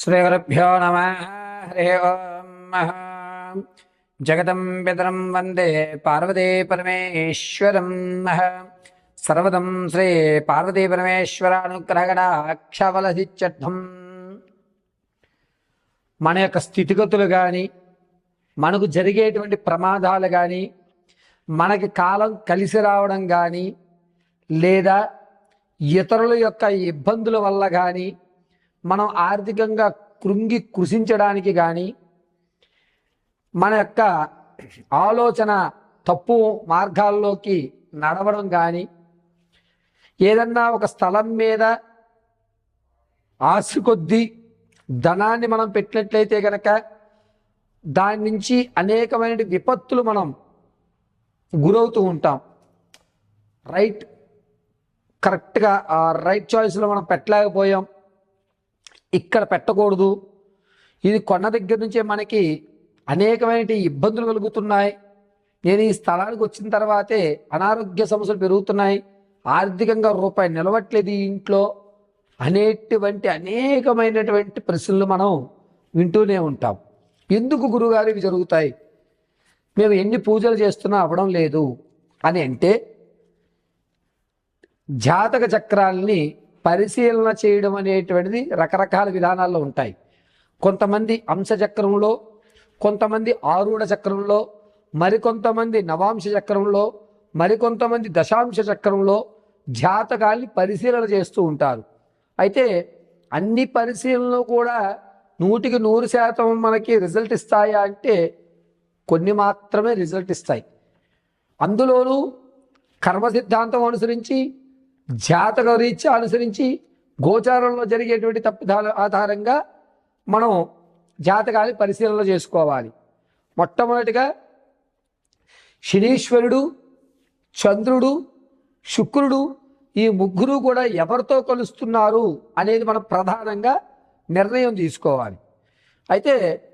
శ్రీగురుభ్యో నమ హరి ఓం జగతం పితరం వందే పార్వతీ పరమేశ్వరం సర్వదం శ్రీ పార్వతీ పరమేశ్వరానుగ్రహగడాక్షవలసిత్యర్థం మన యొక్క స్థితిగతులు కానీ మనకు జరిగేటువంటి ప్రమాదాలు కానీ మనకి కాలం కలిసి రావడం కానీ లేదా ఇతరుల యొక్క ఇబ్బందుల వల్ల కానీ మనం ఆర్థికంగా కృంగి కృషించడానికి కానీ మన యొక్క ఆలోచన తప్పు మార్గాల్లోకి నడవడం కానీ ఏదన్నా ఒక స్థలం మీద ఆశ కొద్దీ ధనాన్ని మనం పెట్టినట్లయితే కనుక దాని నుంచి అనేకమైన విపత్తులు మనం గురవుతూ ఉంటాం. రైట్ కరెక్ట్గా ఆ రైట్ చాయిస్లో మనం పెట్టలేకపోయాం. ఇక్కడ పెట్టకూడదు. ఇది కొన్న దగ్గర నుంచే మనకి అనేకమైన ఇబ్బందులు కలుగుతున్నాయి. నేను ఈ స్థలానికి వచ్చిన తర్వాతే అనారోగ్య సమస్యలు పెరుగుతున్నాయి. ఆర్థికంగా రూపాయి నిలవట్లేదు ఈ ఇంట్లో. అనేటువంటి అనేకమైనటువంటి ప్రశ్నలు మనం వింటూనే ఉంటాం. ఎందుకు గురుగారు ఇవి జరుగుతాయి? మేము ఎన్ని పూజలు చేస్తున్నా అవ్వడం లేదు. అని అంటే జాతక చక్రాల్ని పరిశీలన చేయడం అనేటువంటిది రకరకాల విధానాల్లో ఉంటాయి. కొంతమంది అంశచక్రంలో కొంతమంది ఆరూఢ చక్రంలో మరికొంతమంది నవాంశ చక్రంలో మరికొంతమంది దశాంశ చక్రంలో జాతకాల్ని పరిశీలన చేస్తూ ఉంటారు. అయితే అన్ని పరిశీలనలు కూడా నూటికి నూరు శాతం మనకి రిజల్ట్ ఇస్తాయా అంటే కొన్ని మాత్రమే రిజల్ట్ ఇస్తాయి. అందులోనూ కర్మ సిద్ధాంతం అనుసరించి జాతక రీత్యా అనుసరించి గోచారంలో జరిగేటువంటి తప్పిదాల ఆధారంగా మనం జాతకాన్ని పరిశీలన చేసుకోవాలి. మొట్టమొదటిగా శనీశ్వరుడు చంద్రుడు శుక్రుడు ఈ ముగ్గురు కూడా ఎవరితో కలుస్తున్నారు అనేది మనం ప్రధానంగా నిర్ణయం తీసుకోవాలి. అయితే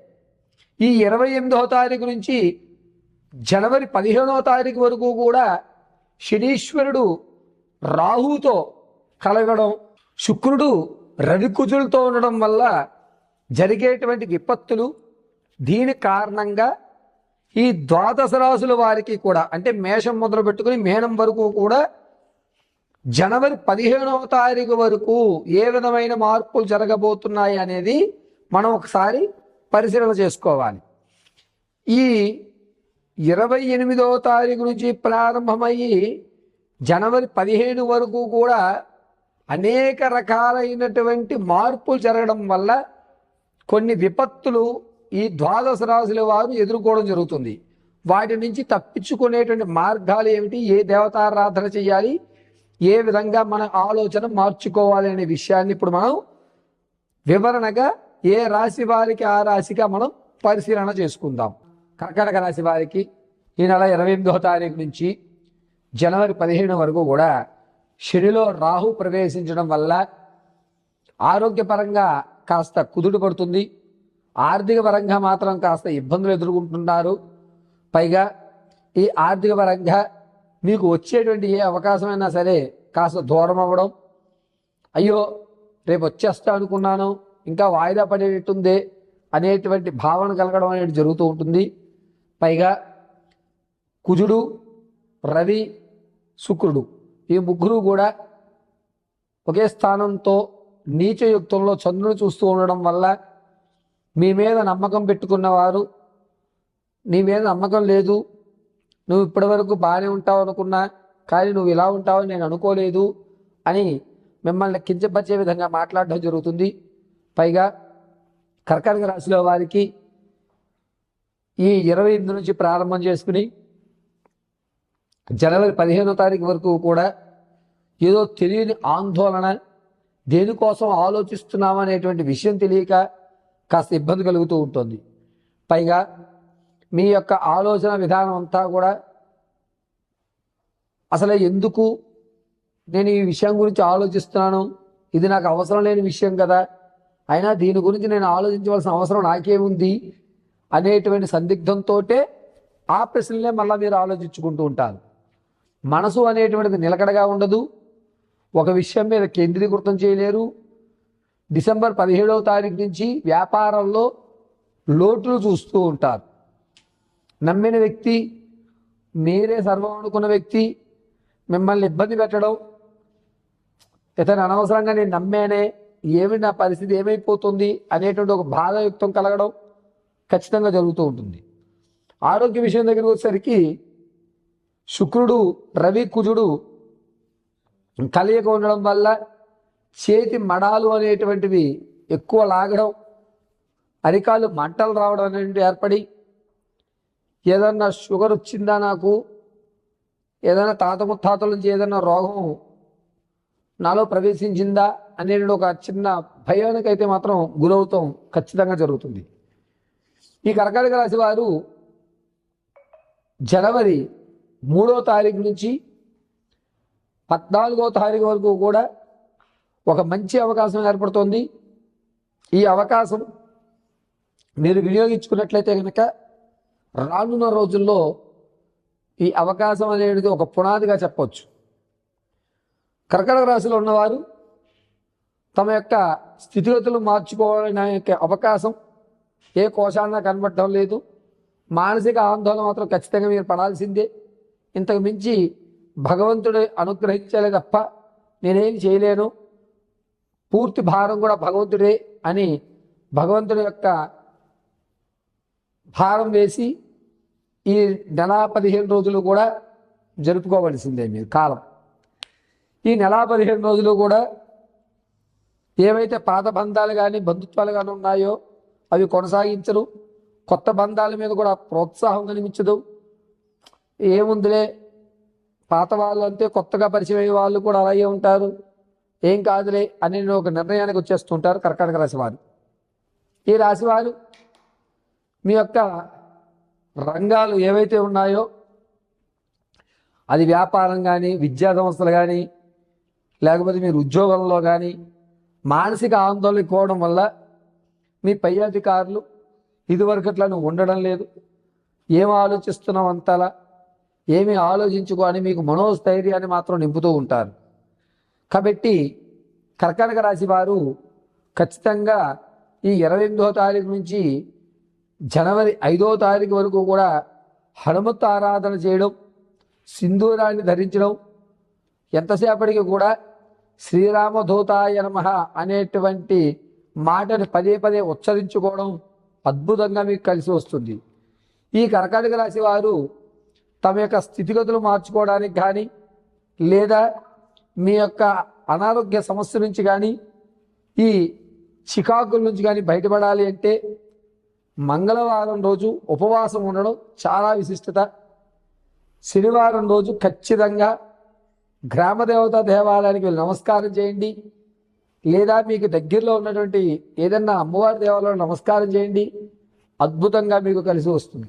ఈ ఇరవై ఎనిమిదవ తారీఖు నుంచి జనవరి పదిహేనవ తారీఖు వరకు కూడా శనీశ్వరుడు రాహుతో కలగడం శుక్రుడు రవికుజులతో ఉండడం వల్ల జరిగేటువంటి విపత్తులు దీని కారణంగా ఈ ద్వాదశ రాసుల వారికి కూడా అంటే మేషం మొదలు పెట్టుకుని మేనం వరకు కూడా జనవరి పదిహేనవ తారీఖు వరకు ఏ విధమైన మార్పులు జరగబోతున్నాయి అనేది మనం ఒకసారి పరిశీలన చేసుకోవాలి. ఈ ఇరవై ఎనిమిదవ తారీఖు నుంచి ప్రారంభమయ్యి జనవరి పదిహేను వరకు కూడా అనేక రకాలైనటువంటి మార్పులు జరగడం వల్ల కొన్ని విపత్తులు ఈ ద్వాదశ రాశుల వారు ఎదుర్కోవడం జరుగుతుంది. వాటి నుంచి తప్పించుకునేటువంటి మార్గాలు ఏమిటి? ఏ దేవతారాధన చేయాలి? ఏ విధంగా మన ఆలోచన మార్చుకోవాలి అనే విషయాన్ని ఇప్పుడు మనం వివరణగా ఏ రాశి వారికి ఆ రాశిగా మనం పరిశీలన చేసుకుందాం. కర్కటక రాశి వారికి ఈ నెల ఇరవై ఎనిమిదవ తారీఖు నుంచి జనవరి పదిహేను వరకు కూడా శనిలో రాహు ప్రవేశించడం వల్ల ఆరోగ్యపరంగా కాస్త కుదుడు పడుతుంది. ఆర్థిక పరంగా మాత్రం కాస్త ఇబ్బందులు ఎదుర్కొంటున్నారు. పైగా ఈ ఆర్థిక పరంగా మీకు వచ్చేటువంటి ఏ అవకాశమైనా సరే కాస్త దూరం అవ్వడం. అయ్యో రేపు వచ్చేస్తా అనుకున్నాను ఇంకా వాయిదా పడేటట్టుంది అనేటువంటి భావన కలగడం అనేది జరుగుతూ ఉంటుంది. పైగా కుజుడు రవి శుక్రుడు. ఈ ముగ్గురు కూడా ఒకే స్థానంతో నీచయుక్తంలో చంద్రుని చూస్తూ ఉండడం వల్ల మీ మీద నమ్మకం పెట్టుకున్నవారు నీ మీద నమ్మకం లేదు నువ్వు ఇప్పటివరకు బాగానే ఉంటావు అనుకున్నా కానీ నువ్వు ఇలా ఉంటావని నేను అనుకోలేదు అని మిమ్మల్ని కించపరిచే విధంగా మాట్లాడడం జరుగుతుంది. పైగా కర్కాటక రాశిలో వారికి ఈ ఇరవై ఎనిమిది నుంచి ప్రారంభం చేసుకుని జనవరి పదిహేనో తారీఖు వరకు కూడా ఏదో తెలియని ఆందోళన దేనికోసం ఆలోచిస్తున్నాం అనేటువంటి విషయం తెలియక కాస్త ఇబ్బంది కలుగుతూ ఉంటుంది. పైగా మీ యొక్క ఆలోచన విధానం అంతా కూడా అసలు ఎందుకు నేను ఈ విషయం గురించి ఆలోచిస్తున్నాను? ఇది నాకు అవసరం లేని విషయం కదా. అయినా దీని గురించి నేను ఆలోచించవలసిన అవసరం నాకేముంది అనేటువంటి సందిగ్ధంతో ఆ ప్రశ్నలే మళ్ళీ మీరు ఆలోచించుకుంటూ ఉంటారు. మనసు అనేటువంటిది నిలకడగా ఉండదు. ఒక విషయం మీద కేంద్రీకృతం చేయలేరు. డిసెంబర్ పదిహేడవ తారీఖు నుంచి వ్యాపారంలో లోటులు చూస్తూ ఉంటారు. నమ్మిన వ్యక్తి మీరే సర్వం అనుకున్న వ్యక్తి మిమ్మల్ని ఇబ్బంది పెట్టడం ఇతను అనవసరంగా నేను నమ్మానే ఏమి నా పరిస్థితి ఏమైపోతుంది అనేటువంటి ఒక బాధాయుక్తం కలగడం ఖచ్చితంగా జరుగుతూ ఉంటుంది. ఆరోగ్య విషయం దగ్గరికి వచ్చేసరికి శుక్రుడు రవి కుజుడు కలియక ఉండడం వల్ల చేతి మడాలు అనేటువంటివి ఎక్కువ లాగడం అరికాలు మంటలు రావడం అనేవి ఏర్పడి ఏదన్నా షుగర్ వచ్చిందా నాకు ఏదైనా తాత ముత్తాతల నుంచి ఏదైనా రోగం నాలో ప్రవేశించిందా అనేది ఒక చిన్న భయానికైతే మాత్రం గురవుతాం. ఖచ్చితంగా జరుగుతుంది. ఈ కర్కాటక రాశి వారు జనవరి మూడో తారీఖు నుంచి పద్నాలుగో తారీఖు వరకు కూడా ఒక మంచి అవకాశం ఏర్పడుతోంది. ఈ అవకాశం మీరు వినియోగించుకున్నట్లయితే కనుక రానున్న రోజుల్లో ఈ అవకాశం అనేది ఒక పునాదిగా చెప్పవచ్చు కర్కటక రాశిలో ఉన్నవారు తమ యొక్క స్థితిగతులు మార్చుకోవడానికి అవకాశం ఏ కోశాన కనబడటం లేదు. మానసిక ఆందోళన మాత్రం ఖచ్చితంగా మీరు పడాల్సిందే. ఇంతకు మించి భగవంతుడు అనుగ్రహించాలి తప్ప నేనేం చేయలేను. పూర్తి భారం కూడా భగవంతుడే అని భగవంతుడి యొక్క భారం వేసి ఈ నెల పదిహేను రోజులు కూడా జరుపుకోవలసిందే మీరు కాలం. ఈ నెల పదిహేను రోజులు కూడా ఏవైతే పాత బంధాలు కానీ బంధుత్వాలు కానీ ఉన్నాయో అవి కొనసాగించరు. కొత్త బంధాల మీద కూడా ప్రోత్సాహం కనిపించదు ఏముందిలే? పాత వాళ్ళు అంతే కొత్తగా పరిచయం అయ్యే వాళ్ళు కూడా అలాగే ఉంటారు. ఏం కాదులే అని ఒక నిర్ణయానికి వచ్చేస్తుంటారు కర్కాటక రాశి వారు. ఈ రాశి వారు మీ యొక్క రంగాలు ఏవైతే ఉన్నాయో అది వ్యాపారం కానీ విద్యా సంస్థలు కానీ లేకపోతే మీరు ఉద్యోగంలో కానీ మానసిక ఆందోళన కోవడం వల్ల మీ పై అధికారులు ఇదివరకట్లా నువ్వు ఉండడం లేదు. ఏం ఆలోచిస్తున్నావు అంతలా? ఏమి ఆలోచించుకో అని మీకు మనోస్థైర్యాన్ని మాత్రం నింపుతూ ఉంటారు. కాబట్టి కర్కాటక రాశి వారు ఖచ్చితంగా ఈ ఇరవై ఎనిమిదో తారీఖు నుంచి జనవరి ఐదో తారీఖు వరకు కూడా హనుమత్ ఆరాధన చేయడం సింధూరాన్ని ధరించడం ఎంతసేపటికి కూడా శ్రీరామధూతాయ నమ అనేటువంటి మాటను పదే పదే ఉచ్చరించుకోవడం అద్భుతంగా మీకు కలిసి వస్తుంది. ఈ కర్కాటక రాశి వారు తమ యొక్క స్థితిగతులు మార్చుకోవడానికి కానీ లేదా మీ యొక్క అనారోగ్య సమస్య నుంచి కానీ ఈ చికాకుల నుంచి కానీ బయటపడాలి అంటే మంగళవారం రోజు ఉపవాసం ఉండడం చాలా విశిష్టత. శనివారం రోజు ఖచ్చితంగా గ్రామదేవత దేవాలయానికి వెళ్ళి నమస్కారం చేయండి. లేదా మీకు దగ్గరలో ఉన్నటువంటి ఏదన్నా అమ్మవారి దేవాలయంలో నమస్కారం చేయండి. అద్భుతంగా మీకు కలిసి వస్తుంది.